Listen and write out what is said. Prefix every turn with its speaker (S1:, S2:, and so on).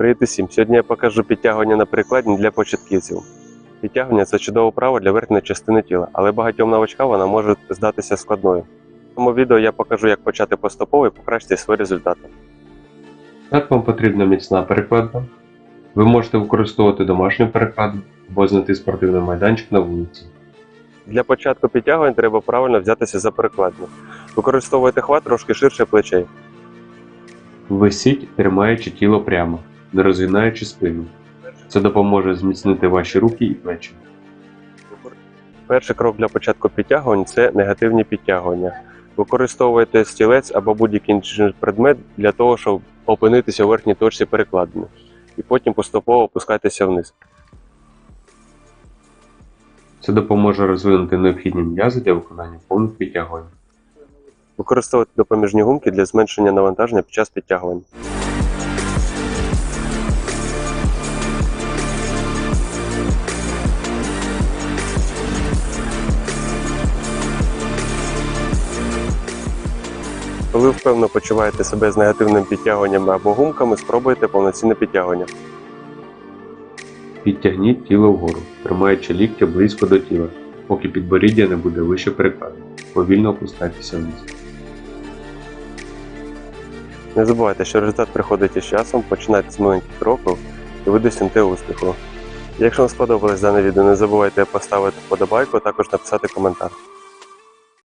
S1: Привіт усім! Сьогодні я покажу підтягування на прикладі для початківців. Підтягування це чудове вправа для верхньої частини тіла, але багатьом новачкам вона може здатися складною. В цьому відео я покажу, як почати поступово і покращити свої результати.
S2: Так вам потрібна міцна перекладна. Ви можете використовувати домашню перекладну або знайти спортивний майданчик на вулиці.
S1: Для початку підтягувань треба правильно взятися за перекладну. Використовуйте хват трошки ширше плечей.
S2: Висіть, тримаючи тіло прямо, не розгинаючи спину. Це допоможе зміцнити ваші руки і плечі.
S1: Перший крок для початку підтягувань це негативні підтягування. Використовуйте стілець або будь-який інший предмет для того, щоб опинитися у верхній точці перекладини. І потім поступово опускайтеся вниз.
S2: Це допоможе розвинути необхідні м'язи для виконання повних підтягувань.
S1: Використовуйте допоміжні гумки для зменшення навантаження під час підтягувань. Коли ви впевнено почуваєте себе з негативним підтягуванням або гумками, спробуйте повноцінне підтягування.
S2: Підтягніть тіло вгору, тримаючи ліктя близько до тіла, поки підборіддя не буде вище перекладини. Повільно опускайтеся вниз.
S1: Не забувайте, що результат приходить із часом, починайте з маленьких кроків і ви досягнете успіху. Якщо вам сподобалось дане відео, не забувайте поставити вподобайку, а також написати коментар.